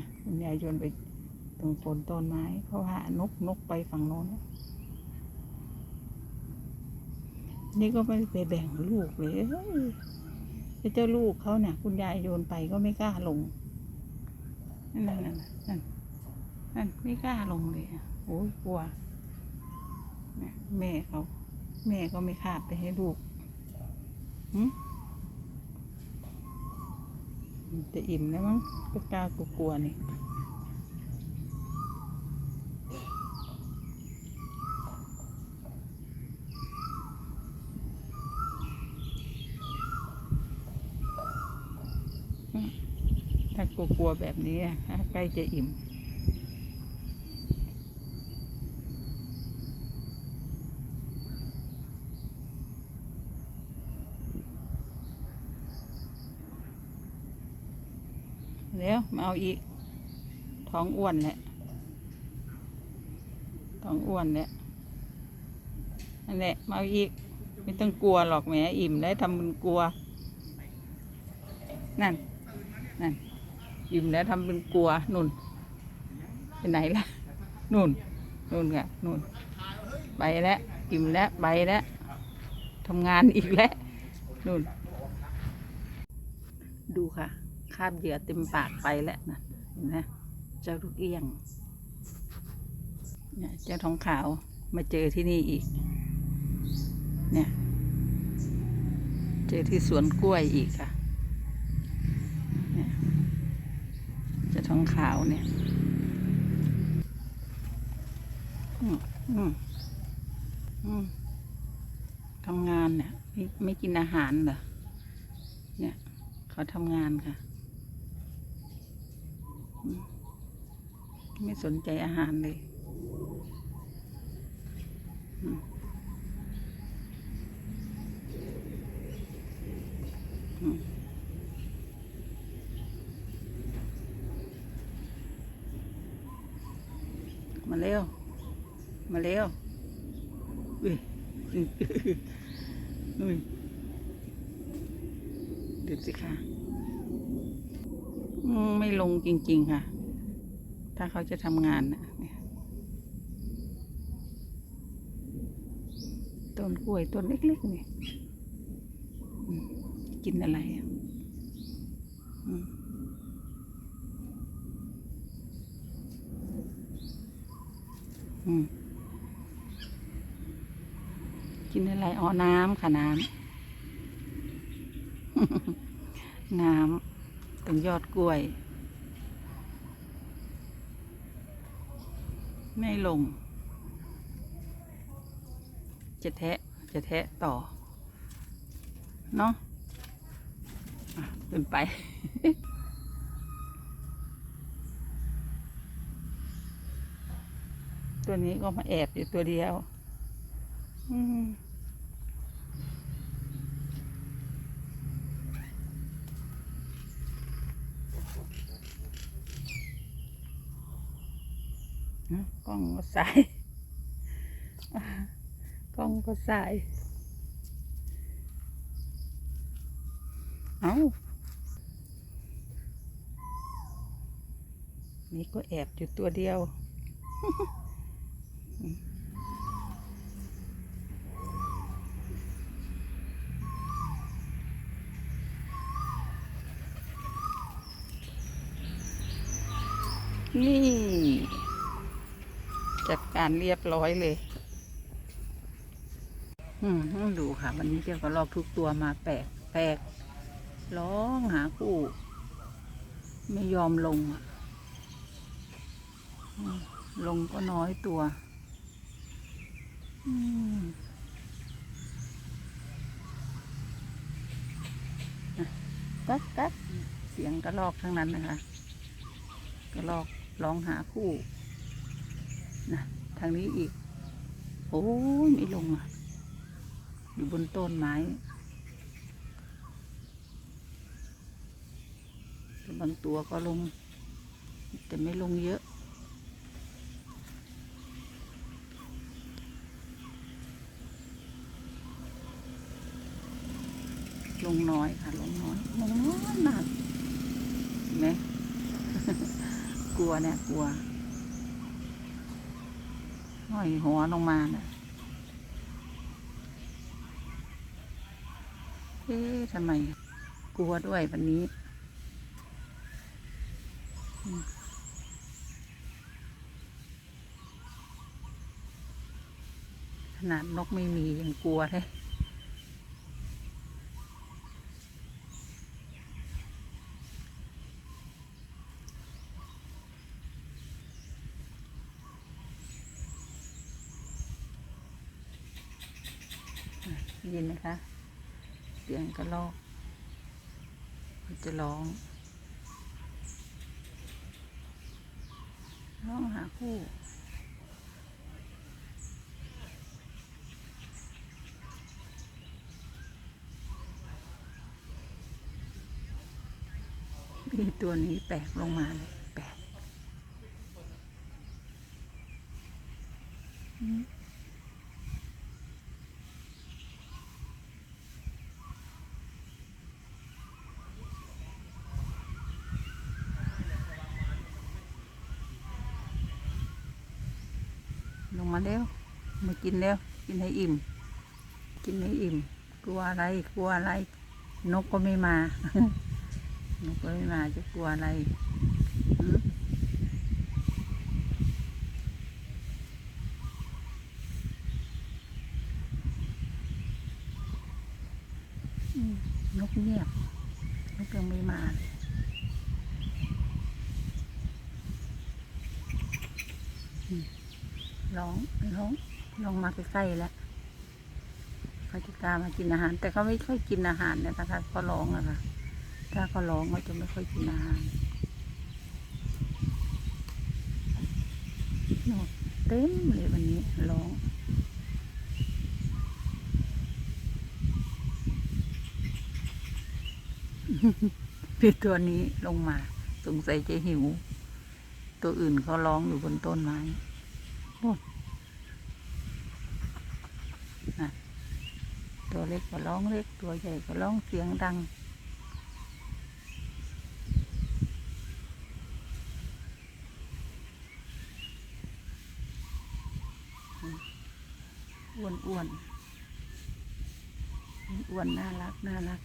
นะคุณยายโยนไปตรงโคนต้นไม้ เพราะว่านกนกไปฝั่งโน้น นี่ก็ไม่ไปแบ่งลูกเลยเอ้ยไอ้เจ้าลูกเขาเนี่ยคุณยายโยนไปก็ไม่กล้าลง นั่นนั่นนั่นนั่นไม่กล้าลงเลยโอ้ยกลัวแม่เขา แม่ก็ไม่คาบไปให้ลูกหึ จะอิ่มแล้วมั้งก็กล้ากลัวๆนี่ถ้ากลัวๆแบบนี้ใกล้จะอิ่ม เมาอาอีก ท้องอ้วนแหละ ท้องอ้วนแหละนั่นแหละมาเอาอีก ไม่ต้องกลัวหรอกแหมอิ่มแล้วทำเป็นกลัว นั่น นั่น อิ่มแล้วทำเป็นกลัวนุ่นไปไหนล่ะนุ่นนุ่นค่ะนุ่น ไปแล้วอิ่มแล้วไปแล้วทำงานอีกแล้วนุ่น ดูค่ะาบเหยื่อเต็มปากไปแล้วนะเห็นไหมเจ้าลูกเอี้ยงเนี่ยเจ้าทองขาวมาเจอที่นี่อีก เนี่ย เจอที่สวนกล้วยอีกค่ะเนี่ยเจะทองขาวเนี่ยอืมอืมอืมทำงานเนี่ยไม่ไม่กินอาหารเหรอเนี่ยเขาทำงานค่ะอืม ไม่สนใจอาหารเลย มาเร็ว มาเร็ว อุ้ย อุ้ยดูสิค่ะ ไม่ลงจริง ๆ ค่ะ ถ้าเขาจะทำงานนะเนี่ยต้นกล้วยต้นเล็กๆนี่กินอะไรอืมกินอะไรอ๋อน้ำค่ะน้ำ น้ำตรงยอดกล้วย ไม่ลง จะแทะ จะแทะต่อ เนาะอะขึ้นไป ตัวนี้ก็มาแอบอยู่ตัวเดียว อืม กล้องก็สายกล้องก็สาย เอานี่ก็แอบอยู่ตัวเดียว นี่ จัดการเรียบร้อยเลย อืมดูค่ะ วันนี้เจ้ากระรอกทุกตัวมาแปลกแปลกร้องหาคู่ ไม่ยอมลงอะลงก็น้อยตัวอืมอะกักกักเสียงกระรอกทั้งนั้นนะคะ กระรอกร้องหาคู่ นะทางนี้อีก โอ้ยไม่ลงอะ อยู่บนต้นไม้บางตัวก็ลง แต่ไม่ลงเยอะลงน้อยค่ะลงน้อยลงน้อยมากเห็นไหมกลัวเนี่ยกลัว ห้อยหัวลงมาน่ะเอ๊ะทำไม กลัวด้วยวันนี้ ขนาดนกไม่มียังกลัวเลย ได้ยินไหมคะ เสียงกระรอกมันจะร้องร้องหาคู่มีตัวนี้แปลกลงมาเลยแปลกอืมลง มาเร็วมากินเร็วกินให้อิ่ม กินให้อิ่ม กลัวอะไร กลัวอะไร นกก็ไม่มา นกก็ไม่มาจะกลัวอะไรนกเงียบนกยังไม่มาอื ร้องร้องร้องมาใกล้ๆแล้วเขาจะกล้ามากินอาหาร แต่เขาไม่ค่อยกินอาหารเนยนะคะเขาร้องอะค่ะ ถ้าเขาร้องเขาจะไม่ค่อยกินอาหารน่นเต็มเลยวันนี้ร้องพี่ตัวนี้ลงมา สงสัยจะหิว ตัวอื่นเขาร้องอยู่บนต้นไม้ ตัวเล็กก็ร้องเล็ก ตัวใหญ่ก็ร้องเสียงดัง อ้วนอ้วนอ้วนน่ารัก น่ารัก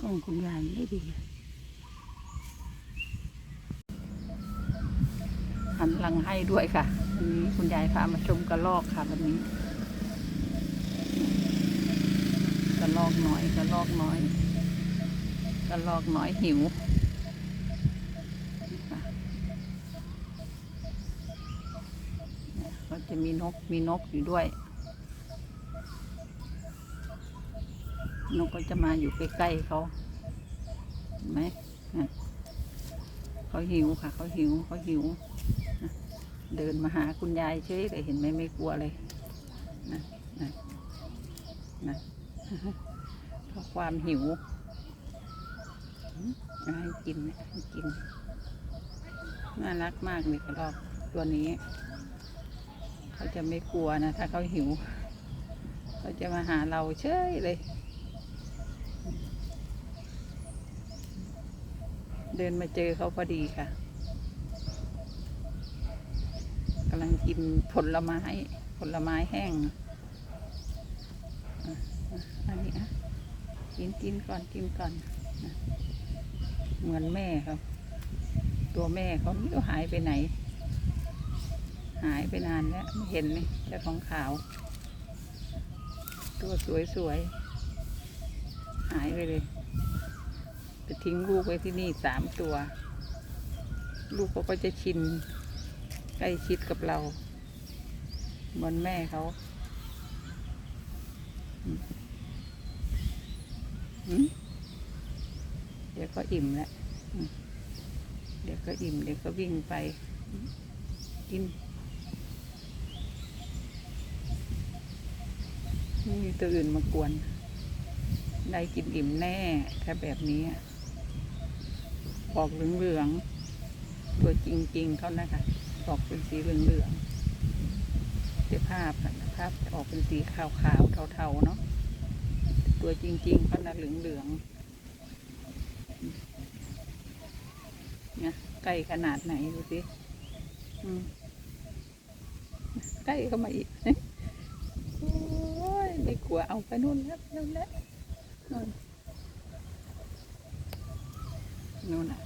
กล้องคุณยายไม่ดี หันหลังให้ด้วยค่ะวันนี้คุณยายพามาชมกระลอกค่ะวันนี้กระลอกน้อยกระลอกน้อยกระลอกน้อยหิวก็จะมีนกมีนกอยู่ด้วย นกก็จะมาอยู่ใกล้ๆเขาเห็นไหมน่ะเขาหิวค่ะ เขาหิวเขาหิว เดินมาหาคุณยายเฉยเลยเห็นไหมไม่กลัวเลยนะนะนะเพราะความหิวให้กินให้กินน่ารักมากเลยกระรอกตัวนี้ เขาจะไม่กลัวนะ ถ้าเขาหิว เขาจะมาหาเราเฉยเลย เดินมาเจอเขาพอดีค่ะกำ ลังกินผลไม้ ผลไม้แห้งอันนี้อะกินกินก่อนกินก่อน เหมือนแม่ครับ ตัวแม่เขาไม่รู้หายไปไหน หายไปนานแล้วไม่เห็นเลยเจ้าของขาว ตัวสวยๆ หายไปเลยไปทิ้งลูกไว้ที่นี่สามตัว ลูกเขาก็จะชิน ล้ชิดกับเราเหมือนแม่เขาเดี๋ยวก็อิ่มแล้วเดี๋ยวก็อิ่ม เดี๋ยวก็วิ่งไป กินไม่มีตัวอื่นมากวน ได้กินอิ่มแน่ ถ้าแบบนี้อออกเหลืองๆ ตัวจริง ๆ เขานะคะ ออกเป็นสีเหลืองๆเดี๋ยภาพอะภาพจะออกเป็นสีขาวๆเทาๆเนาะตัวจริงๆเขาน่ะเหลืองเหลืองๆเนี่ยใกล้ขนาดไหนดูสิใกล้เข้ามาอีกโอ้ยไม่กลัวเอาไปนู่นแล้วนู่นแล้วนู่นนู่นอะ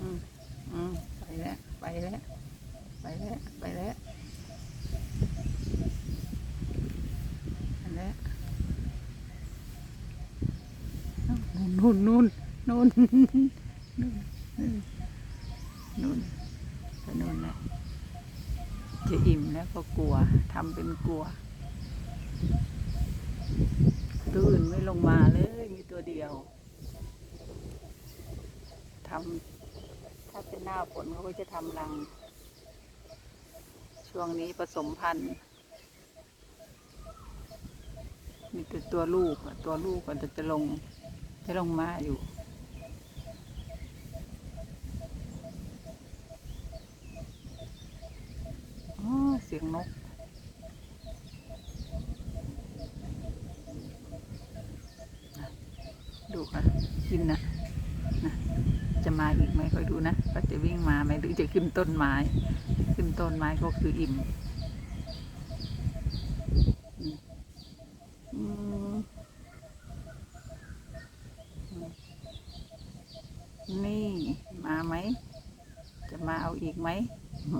อืมอืมไปแล้ว ไปแล้ว ไปแล้ว ไปแล้วไปแล้วเอ้า นู่นนู่นนู่นนู่นนู่นนู่นะจะอิ่มแล้วก็กลัวทำเป็นกลัวตัวอื่นไม่ลงมาเลย มีตัวเดียวทำถ้าเป็นหน้าฝนเขาก็จะทำรัง ช่วงนี้ผสมพันธุ์มีแต่ตัวลูกตัวลูกก็จะจะลง จะลงมาอยู่ เสียงนก ดูค่ะกินนะนะจะมาอีกไหมคอยดูนะว่าจะวิ่งมาไหมหรือจะขึ้นต้นไม้ ขึ้นต้นไม้ก็คืออิ่มอืมอืมอืมนี่มาไหม จะ มาเอาอีกไหม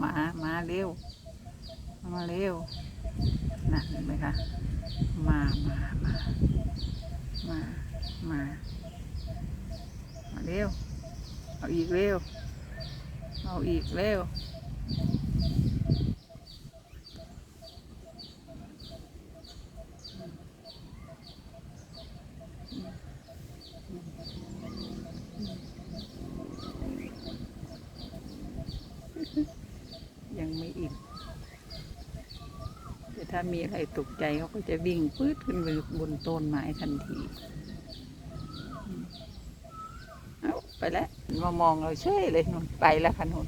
มามาเร็ว มาเร็วน่ะเห็นไหมคะมามามามามามาเร็วเอาอีกเร็วเอาอีกเร็ว ยังไม่อิ่มแต่ ถ้ามีอะไรตกใจเขาก็จะวิ่งปื๊ดขึ้นไปบนต้นไม้ทันที เอาไปแล้วมามองเราเฉยเลยนุ่นไปแล้วค่ะนุ่น